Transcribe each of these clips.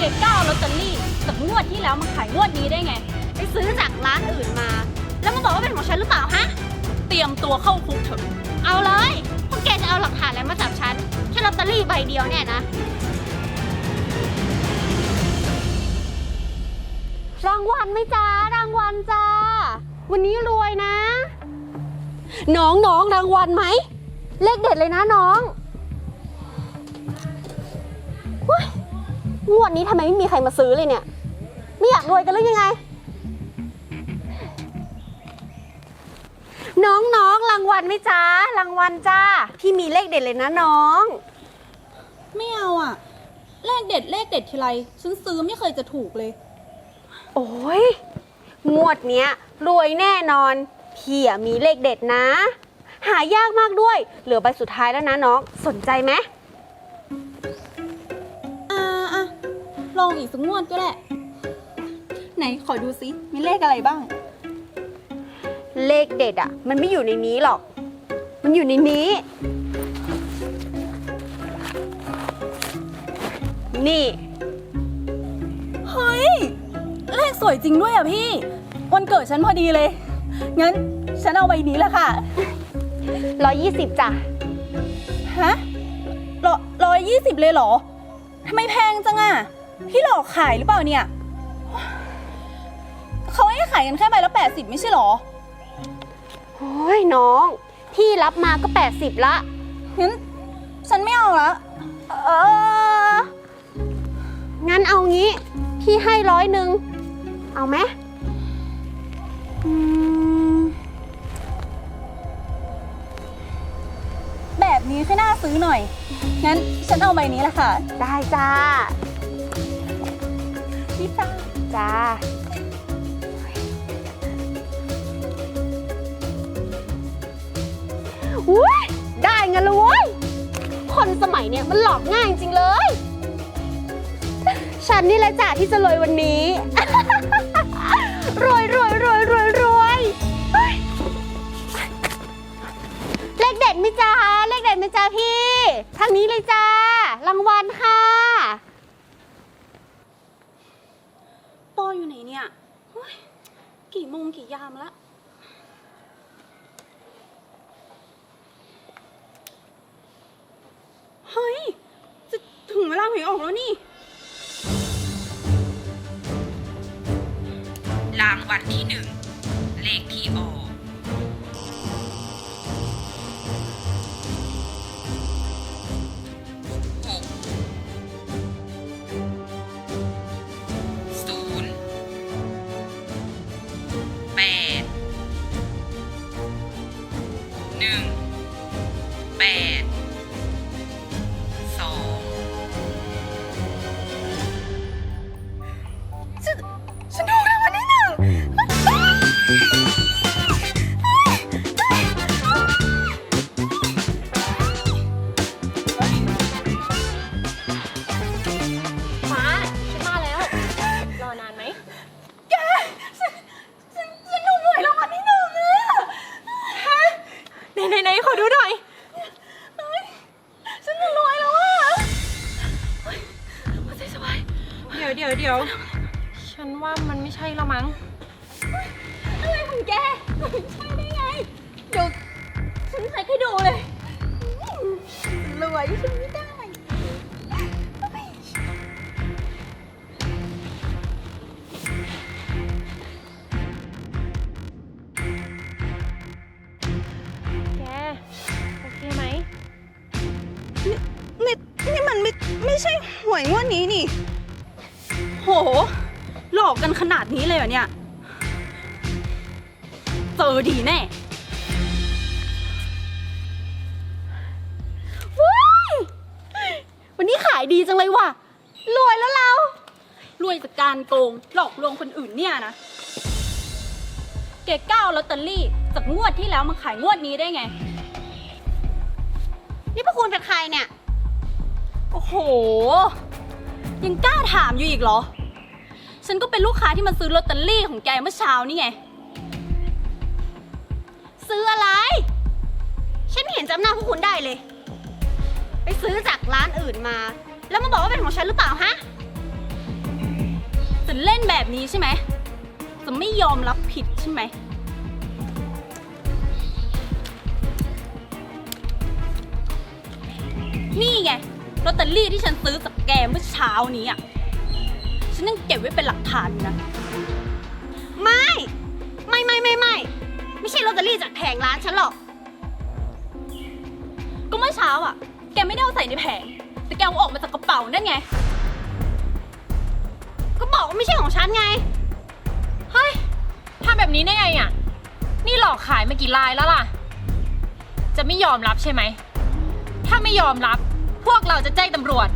เกดก้าวลอตเตอรี่จากงวดที่แล้วมาขายงวดนี้ได้ไง ไปซื้อจากร้านอื่นมา แล้วมาบอกว่าเป็นของฉันหรือเปล่าฮะ เตรียมตัวเข้าคุกเถอะ เอาเลยพวกแกจะเอาหลักฐานอะไรมาจับฉัน แค่ลอตเตอรี่ใบเดียวเนี่ยนะ รางวัลไหมจ้ารางวัลจ้า วันนี้รวยนะ น้องน้องรางวัลไหม เลขเด็ดเลยนะน้อง งวดนี้ทำไมไม่มีใครมาซื้อเลยเนี่ย ไม่อยากรวยกันหรือยังไง น้องน้องรางวัลไหมจ้ารางวัลจ้า พี่มีเลขเด็ดเลยนะน้อง ไม่เอาอะเลขเด็ดเลขเด็ดทีไรฉันซื้อไม่เคยจะถูกเลย โอ้ยงวดเนี้ย รวยแน่นอน พี่อะมีเลขเด็ดนะ หายากมากด้วย เหลือใบสุดท้ายแล้วนะน้อง สนใจไหม ลองอีกสักงวดก็ได้ไหนขอดูซิ มีเลขอะไรบ้าง เลขเด็ดอะมันไม่อยู่ในนี้หรอก มันอยู่ในนี้ นี่ เฮ้ย เลขสวยจริงด้วยอะพี่ วันเกิดฉันพอดีเลย งั้นฉันเอาใบนี้แหละค่ะ 120จ้ะ ฮะร้อยร้อยยี่สิบเลยเหรอ ทำไมแพงจังอะ พี่หลอกขายหรือเปล่าเนี่ย เขาให้ขายกันแค่ใบละแปดสิบไม่ใช่เหรอ โอ้ยน้อง พี่รับมาก็ 80 ละ งั้นฉันไม่เอาละ เออ งั้นเอางี้ พี่ให้ร้อยหนึ่ง เอาไหมอืมแบบนี้แค่น่าซื้อหน่อย งั้นฉันเอาใบนี้แหละค่ะ ได้จ้าพี่ จ้าอุ้ยได้เงินแล้วเว้ย คนสมัยเนี้ยมันหลอกง่ายจริงเลย ฉันนี่แหละจ้ะที่จะรวยวันนี้ รวยรวยรวยรวยรวยเฮ้ยเลขเด็ดไหมจ้าเลขเด็ดไหมจ้าพี่ ทางนี้เลยจ้ารางวัลค่ะ ปออยู่ไหน เนี่ยโอ๊ยกี่โมงกี่ยามละ เฮ้ย จะถึงเวลาหวยออกแล้วนี่ รางวัลที่หนึ่ง เลขที่ออก ดี๋ยวเดี๋ยวเดี๋ยวฉันว่ามันไม่ใช่แล้วมั้ง อะไรของแกใช่ได้ไง เดี๋ยวฉันใส่ให้ดูเลยรวยฉันไม่ได้แก โอเคไหม นี่นี่มันไม่ไม่ใช่หวยงวดนี้นี่ โห หลอกกันขนาดนี้เลยเหรอเนี่ย เจอดีแน่ว้ายวันนี้ขายดีจังเลยว่ะ รวยแล้วเรา รวยจากการโกง หลอกลวงคนอื่นเนี่ยนะ เกดก้าวลอตเตอรี่จากงวดที่แล้วมาขายงวดนี้ได้ไง นี่พวกคุณเป็นใครเนี่ย โอ้โห ยังกล้าถามอยู่อีกเหรอ ฉันก็เป็นลูกค้าที่มาซื้อลอตเตอรี่ของแกเมื่อเช้านี่ไง ซื้ออะไร ฉันไม่เห็นจำหน้าพวกคุณได้เลย ไปซื้อจากร้านอื่นมา แล้วมาบอกว่าเป็นของฉันหรือเปล่าฮะเล่นแบบนี้ใช่ไหม จะไม่ยอมรับผิดใช่ไหม นี่ไงลอตเตอรี่ที่ฉันซื้อจาก แกเมื่อเช้านี้อะ ฉันยังเก็บไว้เป็นหลักฐานอยู่นะ ไม่ ไม่ไม่ไม่ไม่ไม่ใช่ลอตเตอรี่จากแผงร้านฉันหรอก ก็เมื่อเช้าอะ แกไม่ได้เอาใส่ในแผง แต่แกเอาออกมาจากกระเป๋านั่นไง ก็บอกว่าไม่ใช่ของฉันไง เฮ้ยทำแบบนี้ได้ไงอะ นี่หลอกขายมากี่ลายแล้วล่ะ จะไม่ยอมรับใช่ไหม ถ้าไม่ยอมรับ พวกเราจะแจ้งตำรวจ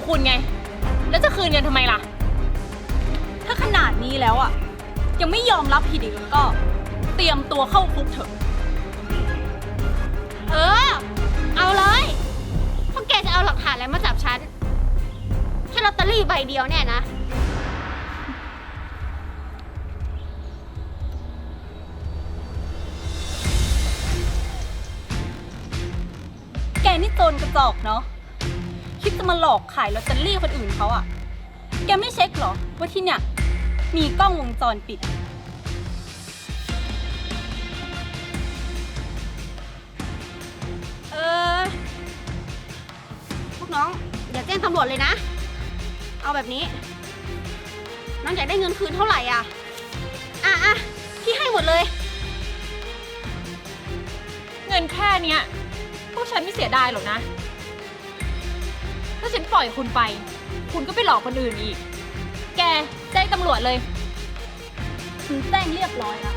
ของคุณไง แล้วจะคืนเงินทำไมล่ะ ถ้าขนาดนี้แล้วอะ ยังไม่ยอมรับผิดอีกแล้วก็ เตรียมตัวเข้าคุกเถอะ เออ เอาเลยพวกแกจะเอาหลักฐานอะไรมาจับฉัน แค่ลอตเตอรี่ใบเดียวเนี่ยนะ แกนี่โจรกระจอกเนาะ คิดจะมาหลอกขายลอตเตอรี่คนอื่นเขาอะแกไม่เช็คเหรอ ว่าที่เนี่ย มีกล้องวงจรปิด เออ พวกน้อง อย่าแจ้งตำรวจเลยนะ เอาแบบนี้ น้องอยากได้เงินคืนเท่าไหร่อะ อะอะพี่ให้หมดเลย เงินแค่เนี้ยพวกฉันไม่เสียดายหรอกนะ ถ้าฉันปล่อยคุณไป คุณก็ไปหลอกคนอื่นอีก แกแจ้งตำรวจเลยถึงแจ้งเรียบร้อยแล้ว